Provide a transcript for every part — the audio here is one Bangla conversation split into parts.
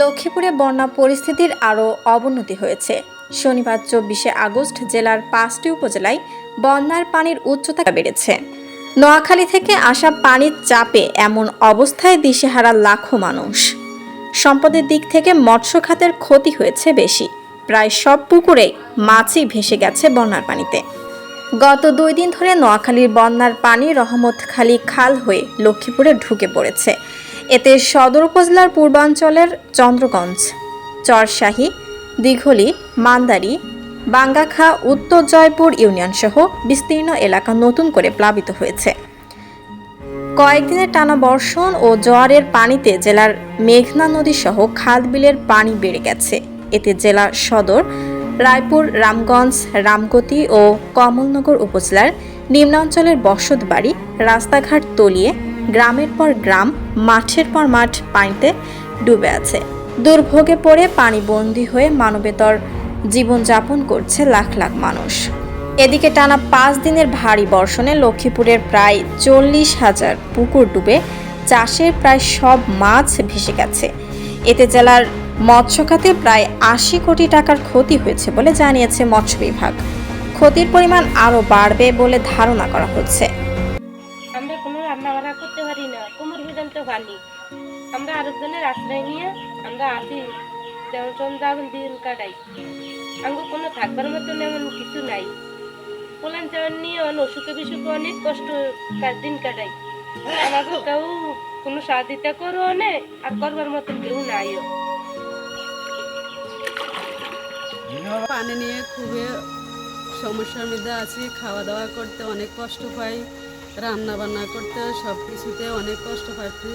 লক্ষ্মীপুরে বন্যা পরিস্থিতির আরও অবনতি হয়েছে। শনিবার চব্বিশে আগস্ট জেলার পাঁচটি উপজেলায় বন্যার পানির উচ্চতা বেড়েছে। নোয়াখালী থেকে আসা পানির চাপে এমন অবস্থায় দিশেহারা লাখো মানুষ। সম্পদের দিক থেকে মৎস্য খাতের ক্ষতি হয়েছে বেশি। প্রায় সব পুকুরে মাছই ভেসে গেছে বন্যার পানিতে। গত দুই দিন ধরে নোয়াখালীর বন্যার পানি রহমতখালী খাল হয়ে লক্ষ্মীপুরে ঢুকে পড়েছে। এতে সদর উপজেলার পূর্বাঞ্চলের চন্দ্রগঞ্জ, চরশাহী, দীঘলি, মান্দারি, বাঙ্গাখা, উত্তর জয়পুর ইউনিয়ন সহ বিস্তীর্ণ এলাকা নতুন করে প্লাবিত হয়েছে। কয়েকদিনের টানা বর্ষণ ও জোয়ারের পানিতে জেলার মেঘনা নদী সহ খাল বিলের পানি বেড়ে গেছে। এতে জেলা সদর, রায়পুর, রামগঞ্জ, রামগতি ও কমলনগর উপজেলার নিম্নাঞ্চলের বসত বাড়ি রাস্তাঘাট তলিয়ে গ্রামের পর গ্রাম, মাঠের পর মাঠ পানিতে ডুবে আছে। দুর্ভোগে পড়ে পানি পানিবন্দী হয়ে মানবেতর জীবনযাপন করছে লাখ লাখ মানুষ। এদিকে টানা পাঁচ দিনের ভারী বর্ষণে লক্ষ্মীপুরের প্রায় চল্লিশ হাজার পুকুর ডুবে চাষের প্রায় সব মাছ ভেসে গেছে। এতে জেলার মৎস্য খাতে প্রায় আশি কোটি টাকার ক্ষতি হয়েছে বলে জানিয়েছে মৎস্য বিভাগ। ক্ষতির পরিমাণ আরও বাড়বে বলে ধারণা করা হচ্ছে। বান্না করতে পারি না। কোমর পর্যন্ত পানি আমরা আরেকজনের আশ্রয় নিয়ে আমরা আসি। যেমন সন্ধ্যা দিন কাটাই। আমাকে কোনো থাকবার মতন এমন কিছু নাই। পোলান চাওয়ান নিয়ে অসুখে বিসুখে অনেক কষ্ট কার দিন কাটাই। আমাকে কেউ কোনো সাহায্যতা করো নে, আর করবার মতন কেউ নাইও। পানি নিয়ে খুবই সমস্যার মধ্যে আছি। খাওয়া দাওয়া করতে অনেক কষ্ট পাই। রান্না বান্না করতে সব কিছুতে অনেক কষ্ট পাচ্ছি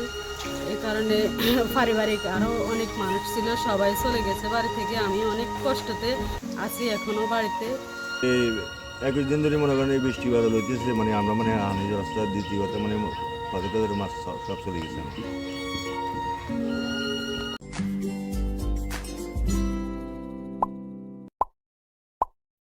এই কারণে পারিবারিক আরও অনেক মানুষ ছিল, সবাই চলে গেছে বাড়ি থেকে। আমি অনেক কষ্টতে আছি এখনও বাড়িতে। এই একুশ দিন ধরে মনে করেন এই বৃষ্টি বাদল হইতেছে মানে আমরা মানে আমি রাস্তা দ্বিতীয় কথা মানে মাছ সব চলে গেছে।